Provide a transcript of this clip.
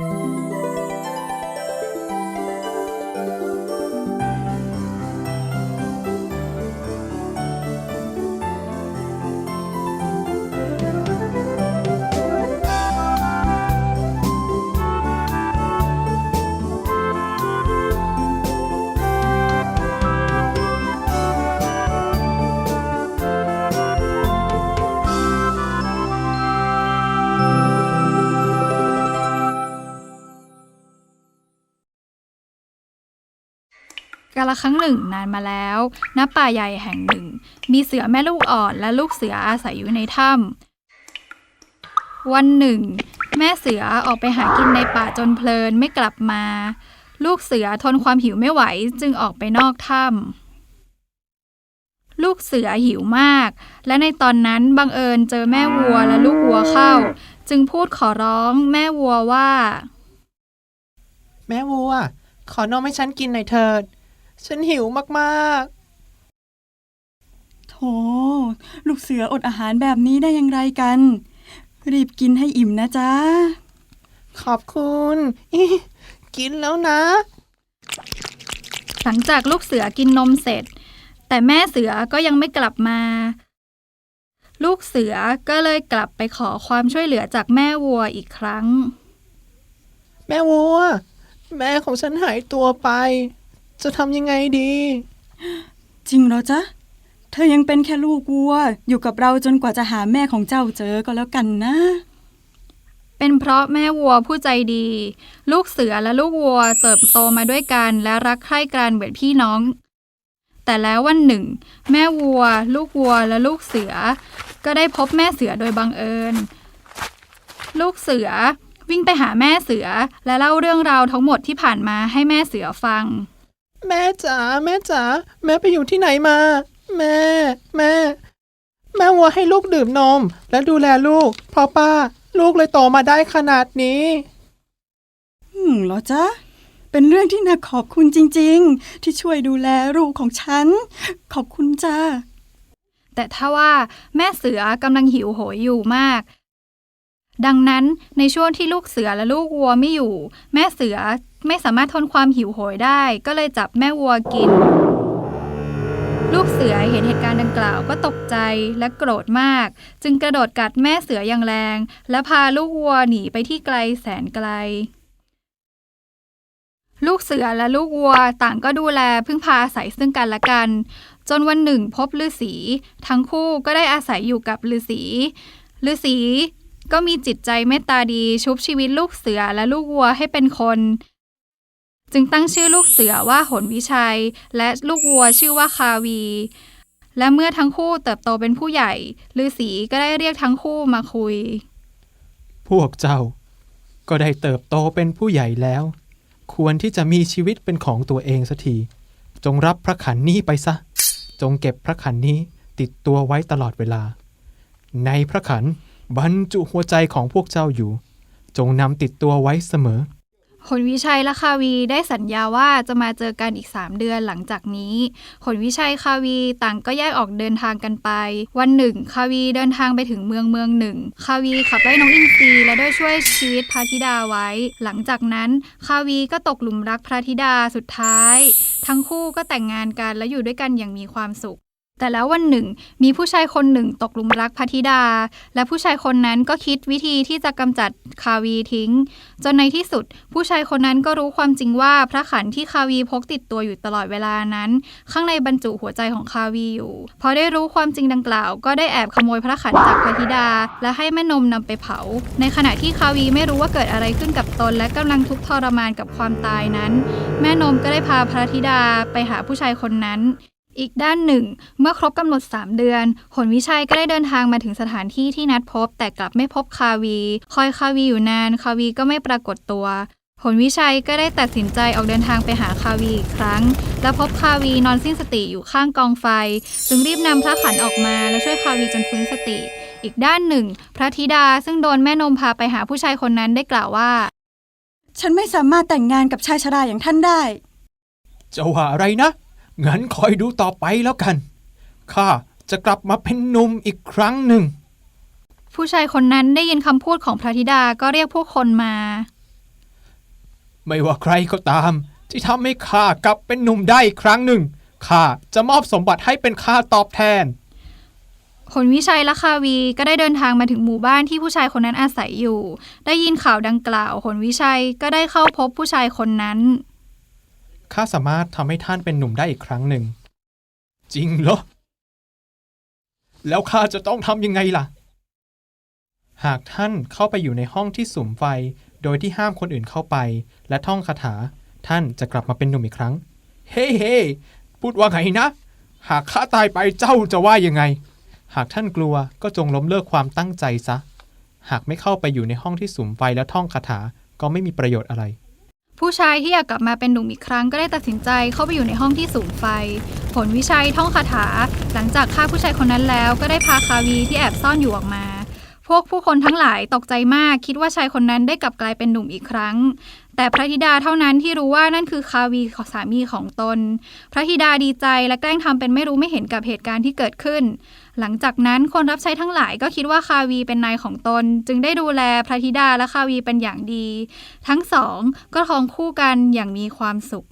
กาลครั้งหนึ่งนานมาแล้วณป่าใหญ่แห่งหนึ่ง มีเสือแม่ลูกอ่อนและลูกเสืออาศัยอยู่ในถ้ำวันหนึ่ง แม่เสือออกไปหากินในป่าจนเพลินไม่กลับมา ลูกเสือทนความหิวไม่ไหวจึงออกไปนอกถ้ำลูกเสือหิวมาก และในตอนนั้นบังเอิญเจอแม่วัวและลูกวัวเข้า จึงพูดขอร้องแม่วัวว่า แม่วัวขอนมให้ฉันกินหน่อยเถิด ฉันหิวมากโถ ลูกเสืออดอาหารแบบนี้ได้อย่างไรกัน รีบกินให้อิ่มนะจ๊ะๆขอบคุณอิกินแล้วนะ หลังจากลูกเสือกินนมเสร็จ แต่แม่เสือก็ยังไม่กลับมา ลูกเสือก็เลยกลับไปขอความช่วยเหลือจากแม่วัวอีกครั้ง แม่วัว แม่ของฉันหายตัวไป จะทำยังไงดี จริงเหรอจ๊ะ เธอยังเป็นแค่ลูกวัว อยู่กับเราจนกว่าจะหาแม่ของเจ้าเจอก็แล้วกันนะ เป็นเพราะแม่วัวผู้ใจดี ลูกเสือและลูกวัวเติบโตมาด้วยกันและรักใคร่กันเหมือนพี่น้อง แต่แล้ววันหนึ่ง แม่วัว ลูกวัวและลูกเสือ ก็ได้พบแม่เสือโดยบังเอิญ ลูกเสือวิ่งไปหาแม่เสือและเล่าเรื่องราวทั้งหมดที่ผ่านมาให้แม่เสือฟัง แม่จ๋าแม่จ๋าแม่ไปอยู่ที่ไหนมา แม่ แม่ แม่วัวให้ลูกดื่มนม และดูแลลูกเพราะป้า ลูกเลยโตมาได้ขนาดนี้อืมเหรอจ๊ะ เป็นเรื่องที่น่าขอบคุณจริง ๆ ที่ช่วยดูแลลูกของฉัน ขอบคุณจ้าแต่ถ้าว่าแม่เสือกำลังหิวโหยอยู่มาก ดังนั้นในช่วงที่ลูกเสือและลูกวัวไม่อยู่ แม่เสือไม่สามารถทนความหิวโหยได้ ก็เลยจับแม่วัวกิน ลูกเสือเห็นเหตุการณ์ดังกล่าวก็ตกใจและโกรธมาก จึงกระโดดกัดแม่เสืออย่างแรง และพาลูกวัวหนีไปที่ไกลแสนไกล ลูกเสือและลูกวัวต่างก็ดูแลพึ่งพาอาศัยซึ่งกันและกัน จนวันหนึ่งพบฤาษีทั้งคู่ก็ได้อาศัยอยู่กับฤาษีฤาษี ก็มีจิตใจเมตตาดีชุบชีวิตลูกเสือและลูกวัวให้เป็นคน จึงตั้งชื่อลูกเสือว่าหนวิชัย และลูกวัวชื่อว่าคาวี และเมื่อทั้งคู่เติบโตเป็นผู้ใหญ่ฤาษีก็ได้เรียกทั้งคู่มาคุย พวกเจ้า ก็ได้เติบโตเป็นผู้ใหญ่แล้ว ควรที่จะมีชีวิตเป็นของตัวเองสักทีจงรับพระขันนี้ไปซะ จงเก็บพระขันนี้ติดตัวไว้ตลอดเวลา ในพระขัน บรรจุหัวใจของพวกเจ้าอยู่ จงนำติดตัวไว้เสมอหนวิชัยและคาวีได้สัญญาว่าจะมาเจอกันอีก 3 เดือนหลังจากนี้หนวิชัยคาวีต่างก็แยกออกเดินทางกันไป วันหนึ่งคาวีเดินทางไปถึงเมืองเมืองหนึ่ง คาวีขับไล่น้องอินทรีและด้ช่วยชีวิตพระธิดาไว้ หลังจากนั้นคาวีก็ตกหลุมรักพระธิดาสุดท้าย ทั้งคู่ก็แต่งงานกันและอยู่ด้วยกันอย่างมีความสุข แต่แล้ววันหนึ่ง มีผู้ชายคนหนึ่งตกหลุมรักพระธิดา และผู้ชายคนนั้นก็คิดวิธีที่จะกำจัดคาวีทิ้ง จนในที่สุด ผู้ชายคนนั้นก็รู้ความจริงว่าพระขันที่คาวีพกติดตัวอยู่ตลอดเวลานั้น ข้างในบรรจุหัวใจของคาวีอยู่ พอได้รู้ความจริงดังกล่าว ก็ได้แอบขโมยพระขันจากพระธิดา และให้แม่นมนำไปเผา ในขณะที่คาวีไม่รู้ว่าเกิดอะไรขึ้นกับตน และกำลังทุกข์ทรมานกับความตายนั้น แม่นมก็ได้พาพระธิดาไปหาผู้ชายคนนั้น อีกด้านหนึ่ง เมื่อครบกำหนด 3 เดือนหนวิชัยก็ได้เดินทางมาถึงสถานที่ที่นัดพบ แต่กลับไม่พบคาวี คอยคาวีอยู่นาน คาวีก็ไม่ปรากฏตัวหนวิชัยก็ได้ตัดสินใจออกเดินทางไปหาคาวีอีกครั้ง และพบคาวีนอนสิ้นสติอยู่ข้างกองไฟ จึงรีบนำพระขันออกมาและช่วยคาวีจนฟื้นสติ อีกด้านหนึ่ง พระธิดาซึ่งโดนแม่นมพาไปหาผู้ชายคนนั้นได้กล่าวว่า ฉันไม่สามารถแต่งงานกับชายชราอย่างท่านได้ จะว่าอะไรนะ งั้นคอยดูต่อไปแล้วกัน ข้าจะกลับมาเป็นหนุ่มอีกครั้งหนึ่ง ผู้ชายคนนั้นได้ยินคำพูดของพระธิดาก็เรียกผู้คนมา ไม่ว่าใครก็ตาม ที่ทำให้ข้ากลับเป็นหนุ่มได้อีกครั้งหนึ่งข้าจะมอบสมบัติให้เป็นค่าตอบแทน ผลวิชัยและคาวีก็ได้เดินทางมาถึงหมู่บ้านที่ผู้ชายคนนั้นอาศัยอยู่ ได้ยินข่าวดังกล่าวผลวิชัยก็ได้เข้าพบผู้ชายคนนั้น ข้าสามารถทำให้ท่านเป็นหนุ่มได้อีกครั้งหนึ่ง จริงเหรอ แล้วข้าจะต้องทำยังไงล่ะ หากท่านเข้าไปอยู่ในห้องที่สุมไฟ โดยที่ห้ามคนอื่นเข้าไป และท่องคาถา ท่านจะกลับมาเป็นหนุ่มอีกครั้ง เฮ้เฮ้พูดว่าไงนะ หากข้าตายไปเจ้าจะว่ายังไง หากท่านกลัวก็จงล้มเลิกความตั้งใจซะ หากไม่เข้าไปอยู่ในห้องที่สุมไฟและท่องคาถาก็ไม่มีประโยชน์อะไร ผู้ชายที่อยากกลับมาเป็นหนุ่มอีกครั้งก็ได้ตัดสินใจเข้าไปอยู่ในห้องที่สูงไฟ ผลวิชัยท่องคาถา หลังจากฆ่าผู้ชายคนนั้นแล้วก็ได้พาคาวีที่แอบซ่อนอยู่ออกมา พวกผู้คนทั้งหลายตกใจมากคิดว่าชายคนนั้นได้กลับกลายเป็นหนุ่มอีกครั้ง แต่พระธิดาเท่านั้นที่รู้ว่านั่นคือคาวีของสามีของตน พระธิดาดีใจและแกล้งทำเป็นไม่รู้ไม่เห็นกับเหตุการณ์ที่เกิดขึ้น หลังจากนั้นคนรับใช้ทั้งหลายก็คิดว่าคาวีเป็นนายของตน จึงได้ดูแลพระธิดาและคาวีเป็นอย่างดี ทั้งสองก็ครองคู่กันอย่างมีความสุข